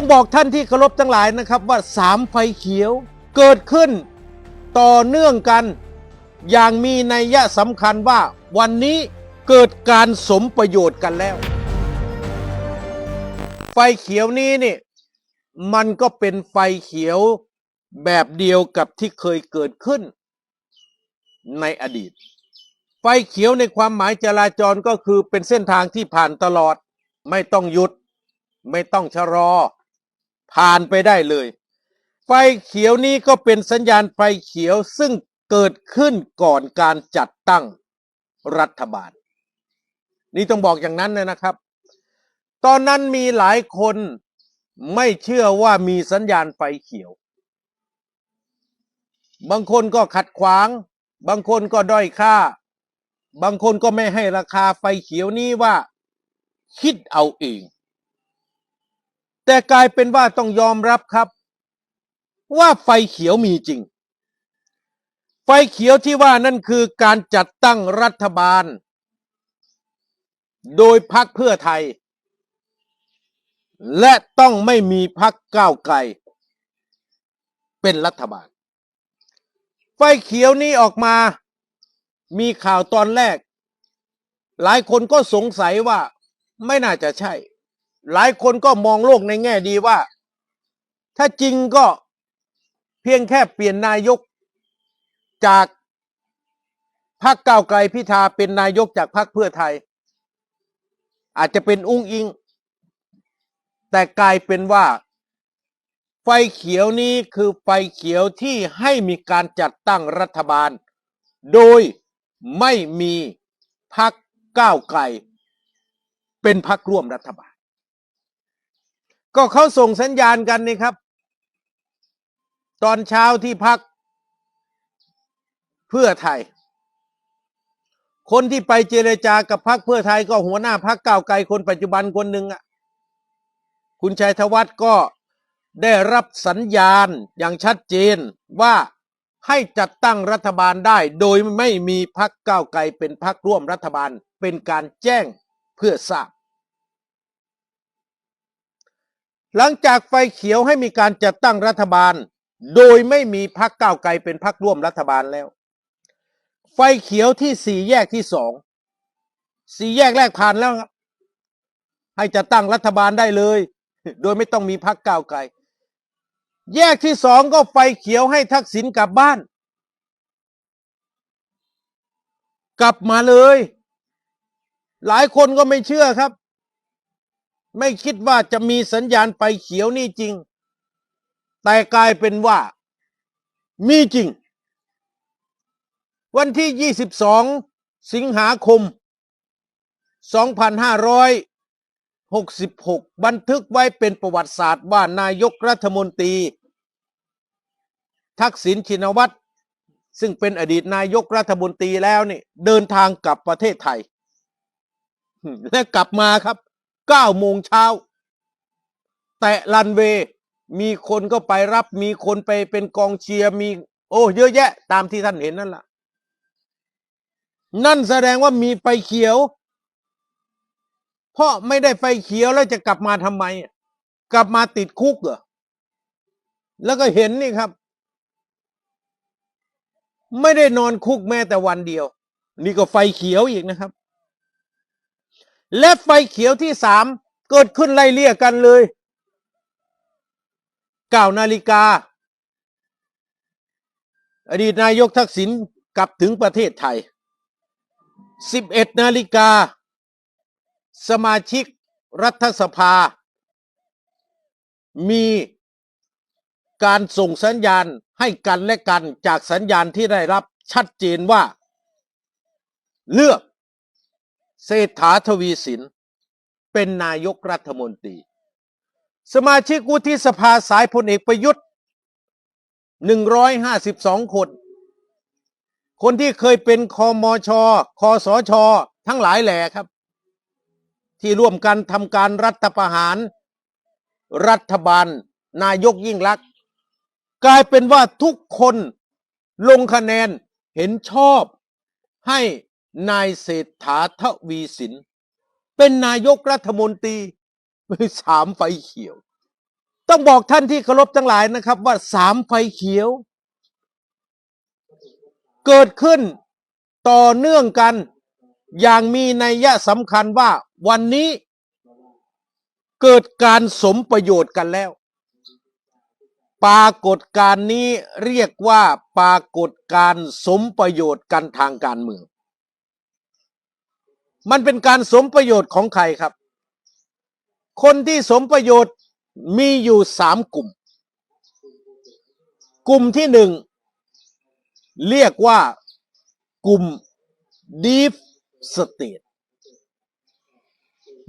ต้องบอกท่านที่เคารพทั้งหลายนะครับว่าสามไฟเขียวเกิดขึ้นต่อเนื่องกัน อย่างมีนัยยะสำคัญว่าวันนี้เกิดการสมประโยชน์กันแล้ว ไฟเขียวนี้นี่มันก็เป็นไฟเขียวแบบเดียวกับที่เคยเกิดขึ้นในอดีต ไฟเขียวในความหมายจราจรก็คือเป็นเส้นทางที่ผ่านตลอด ไม่ต้องหยุด ไม่ต้องชะลอ ผ่านไปได้เลย ไฟเขียวนี้ก็เป็นสัญญาณไฟเขียวซึ่งเกิดขึ้นก่อนการจัดตั้งรัฐบาล นี่ต้องบอกอย่างนั้นเลยนะครับ ตอนนั้นมีหลายคนไม่เชื่อว่ามีสัญญาณไฟเขียว บางคนก็ขัดขวาง บางคนก็ด้อยค่า บางคนก็ไม่ให้ราคาไฟเขียวนี้ว่า คิดเอาเอง แต่กลายเป็นว่าต้องยอมรับครับ ว่าไฟเขียวมีจริง ไฟเขียวที่ว่านั่นคือการจัดตั้งรัฐบาล โดยพักเพื่อไทย และต้องไม่มีพักก้าวไกล เป็นรัฐบาล ไฟเขียวนี้ออกมามีข่าวตอนแรก หลายคนก็สงสัยว่าไม่น่าจะใช่ หลายคนก็มองโลกในแง่ดีว่า ถ้าจริงก็เพียงแค่เปลี่ยนนายกจากพรรคก้าวไกลพิธาเป็นนายกจากพรรคเพื่อไทย อาจจะเป็นอุ้งอิง แต่กลายเป็นว่า ไฟเขียวนี้คือไฟเขียวที่ให้มีการจัดตั้งรัฐบาล โดยไม่มีพรรคก้าวไกล เป็นพรรคร่วมรัฐบาล ก็เขาส่งสัญญาณกันนี่ครับ ตอนเช้าที่พักเพื่อไทย คนที่ไปเจรจากับพรรคเพื่อไทยก็หัวหน้าพรรคก้าวไกลคนปัจจุบันคนหนึ่งอะคุณชัยธวัฒน์ก็ได้รับสัญญาณอย่างชัดเจนว่าให้จัดตั้งรัฐบาลได้ โดยไม่มีพรรคก้าวไกลเป็นพรรคร่วมรัฐบาลเป็นการแจ้งเพื่อทราบ หลังจากไฟเขียวให้มีการจัดตั้งรัฐบาล โดยไม่มีพรรคก้าวไกลเป็นพรรคร่วมรัฐบาลแล้ว ไฟเขียวที่สี่แยกที่สองสี่แยกแรกผ่านแล้วครับให้จัดตั้งรัฐบาลได้เลย โดยไม่ต้องมีพรรคก้าวไกล แยกที่สองก็ไฟเขียวให้ทักษิณกลับบ้าน กลับมาเลย หลายคนก็ไม่เชื่อครับ ไม่คิดว่าจะมีสัญญาณไฟเขียวนี่จริง แต่กลายเป็นว่า มีจริง วันที่ 22 สิงหาคม 2566 บันทึกไว้เป็นประวัติศาสตร์ว่านายกรัฐมนตรี ทักษิณชินวัตรซึ่งเป็นอดีตนายกรัฐมนตรีแล้วนี่ เดินทางกลับประเทศไทย และกลับมาครับ 9โมงเช้า แต่รันเวย์มีคนก็ไปรับ มีคนไปเป็นกองเชียร์มี โอ้เยอะแยะ ตามที่ท่านเห็นนั่นแหละนั่นแสดงว่ามีไฟเขียว เพราะไม่ได้ไฟเขียวแล้วจะกลับมาทำไม กลับมาติดคุกเหรอแล้วก็เห็นนี่ครับ ไม่ได้นอนคุกแม้แต่วันเดียว นี่ก็ไฟเขียวอีกนะครับ และไฟเขียวที่สามเกิดขึ้นไล่เลี่ยกันเลยเก้านาฬิกา อดีตนายกทักษิณกลับถึงประเทศไทย 11 นาฬิกา สมาชิกรัฐสภา มีการส่งสัญญาณให้กันและกันจากสัญญาณที่ได้รับชัดเจนว่า เลือก เศรษฐาทวีสิน เป็นนายกรัฐมนตรี สมาชิกวุฒิสภาสายพลเอกประยุทธ์ 152 คน คนที่เคยเป็นคอมอชอคอสอชอทั้งหลายแหล่ครับ ที่ร่วมกันทำการรัฐประหาร รัฐบาล นายกยิ่งลักษณ์กลายเป็นว่าทุกคนลงคะแนนเห็นชอบให้ นายเศรษฐาทวีสิน เป็นนายกรัฐมนตรีสามไฟเขียว ต้องบอกท่านที่เคารพทั้งหลายนะครับ ว่าสามไฟเขียว เกิดขึ้นต่อเนื่องกัน อย่างมีนัยยะสำคัญว่าวันนี้เกิดการสมประโยชน์กันแล้ว ปรากฏการนี้เรียกว่าปรากฏการสมประโยชน์กันทางการเมือง มันเป็นการสมประโยชน์ของใครครับ คนที่สมประโยชน์มีอยู่สามกลุ่ม กลุ่มที่หนึ่งเรียกว่ากลุ่ม Deep State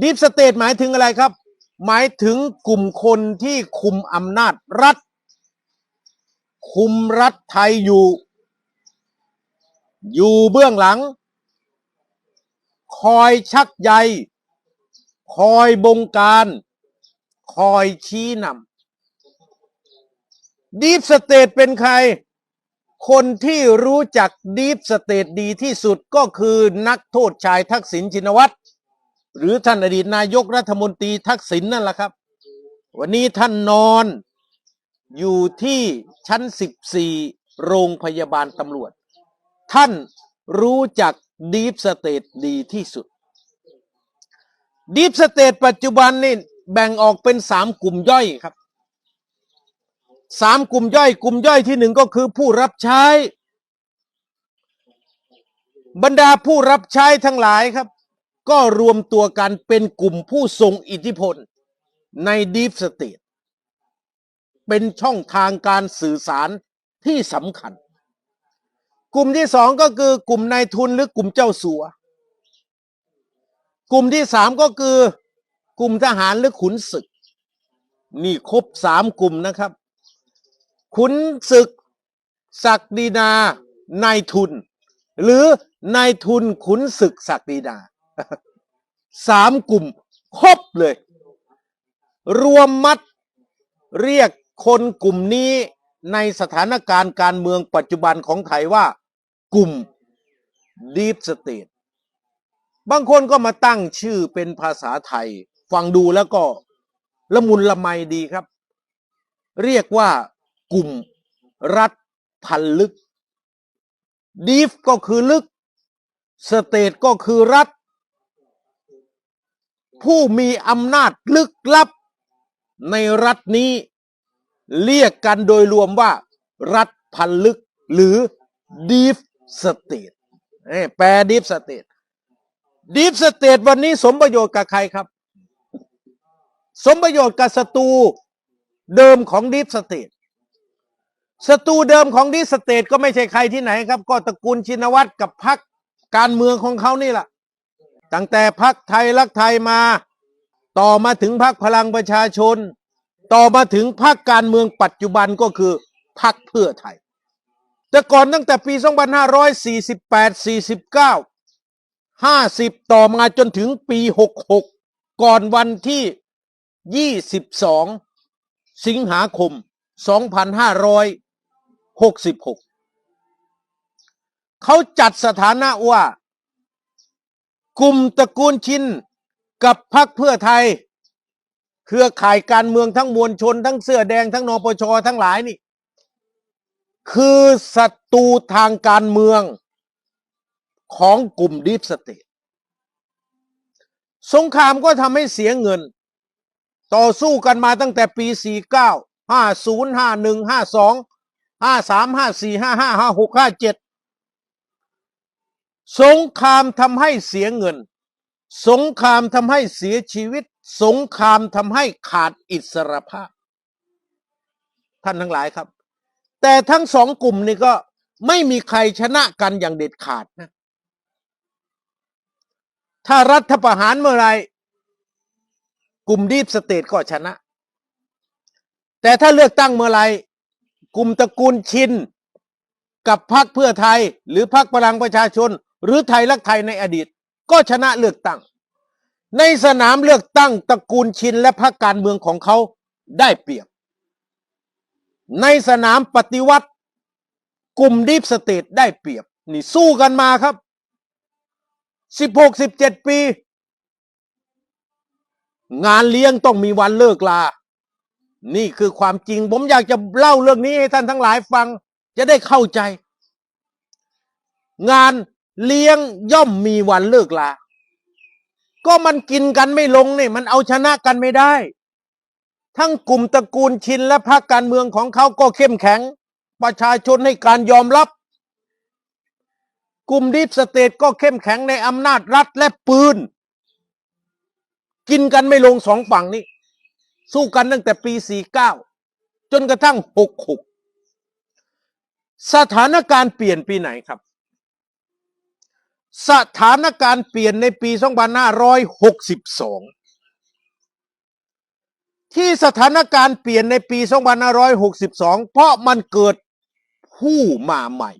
Deep State หมายถึงอะไรครับ หมายถึงกลุ่มคนที่คุมอำนาจรัฐ คุมรัฐไทยอยู่ อยู่เบื้องหลัง คอยชักใย คอยบงการ คอยชี้นำดีฟสเตทเป็นใคร คนที่รู้จักดีฟสเตทดีที่สุดก็คือนักโทษชายทักษิณชินวัตร หรือท่านอดีตนายกรัฐมนตรีทักษิณนั่นแหละครับ วันนี้ท่านนอนอยู่ที่ชั้น 14 โรงพยาบาลตำรวจ ท่านรู้จัก ดีฟสเตทดีที่สุดดีฟสเตทปัจจุบันนี่แบ่งออกเป็นสามกลุ่มย่อยครับสามกลุ่มย่อย กลุ่มย่อยที่หนึ่งก็คือผู้รับใช้ บรรดาผู้รับใช้ทั้งหลายครับ ก็รวมตัวกันเป็นกลุ่มผู้ทรงอิทธิพล ในดีฟสเตทเป็นช่องทางการสื่อสารที่สำคัญ กลุ่มที่สองก็คือกลุ่มนายทุนหรือกลุ่มเจ้าสัว กลุ่มที่สามก็คือกลุ่มทหารหรือขุนศึก นี่ครบสามกลุ่มนะครับ ขุนศึก ศักดินานายทุน หรือนายทุนขุนศึกศักดินาสามกลุ่มครบเลย รวมมัดเรียกคนกลุ่มนี้ในสถานการณ์การเมืองปัจจุบันของไทยว่า กลุ่มดีฟสเตทบางคนก็มาตั้งชื่อเป็นภาษาไทย ฟังดูแล้วก็ละมุนละไมดีครับ เรียกว่ากลุ่มรัฐพันลึกดีฟก็คือลึกสเตทก็คือรัฐ ผู้มีอำนาจลึกลับ ในรัฐนี้ เรียกกันโดยรวมว่า รัฐพันลึกหรือดีฟ สเตทแปลดีฟสเตทดีฟสเตทวันนี้สมประโยชน์กับใครครับ สมประโยชน์กับศัตรูเดิมของดีฟสเตทศัตรูเดิมของดีฟสเตทก็ไม่ใช่ใครที่ไหนครับ ก็ตระกูลชินวัตรกับพรรคการเมืองของเขานี่แหละตั้งแต่พรรคไทยรักไทยมา ต่อมาถึงพรรคพลังประชาชน ต่อมาถึงพรรคการเมืองปัจจุบันก็คือพรรคเพื่อไทย แต่ก่อนตั้งแต่ปี 2548 49 50 ต่อมาจนถึงปี 66 ก่อนวันที่ 22 สิงหาคม 2566 เขาจัดสถานะว่า กลุ่มตระกูลชินกับพรรคเพื่อไทย เครือข่ายการเมืองทั้งมวลชน ทั้งเสื้อแดงทั้งนปชทั้งหลายนี่ คือศัตรูทางการเมืองของกลุ่มดีฟสเตทสงครามก็ทำให้เสียเงิน ต่อสู้กันมาตั้งแต่ปี 49 50 51 52 53 54 55 56 57 สงครามทำให้เสียเงิน สงครามทำให้เสียชีวิต สงครามทำให้ขาดอิสรภาพ ท่านทั้งหลายครับ แต่ทั้งสองกลุ่มนี้ก็ไม่มีใครชนะกันอย่างเด็ดขาดนะ ถ้ารัฐประหารเมื่อไรกลุ่มดีฟสเตทก็ชนะ แต่ถ้าเลือกตั้งเมื่อไรกลุ่มตระกูลชินกับพรรคเพื่อไทย หรือพรรคพลังประชาชน หรือไทยรักไทยในอดีต ก็ชนะเลือกตั้ง ในสนามเลือกตั้งตระกูลชินและพรรคการเมืองของเขาได้เปรียบ ในสนามปฏิวัติ กลุ่มดีฟสเตทได้เปรียบ นี่สู้กันมาครับสิบหกสิบเจ็ดปี งานเลี้ยงต้องมีวันเลิกลา นี่คือความจริง ผมอยากจะเล่าเรื่องนี้ให้ท่านทั้งหลายฟัง จะได้เข้าใจ งานเลี้ยงย่อมมีวันเลิกลา ก็มันกินกันไม่ลงเนี่ยมันเอาชนะกันไม่ได้ ทั้งกลุ่มตระกูลชินและพรรคการเมืองของเขาก็เข้มแข็ง ประชาชนให้การยอมรับ กลุ่มดิฟสเตทก็เข้มแข็งในอำนาจรัฐและปืน กินกันไม่ลงสองฝั่งนี้ สู้กันตั้งแต่ปี 49 จนกระทั่ง 66 สถานการณ์เปลี่ยนปีไหนครับ สถานการณ์เปลี่ยนในปี 2562 ที่สถานการณ์เปลี่ยนในปี 2562 เพราะมันเกิดผู้มาใหม่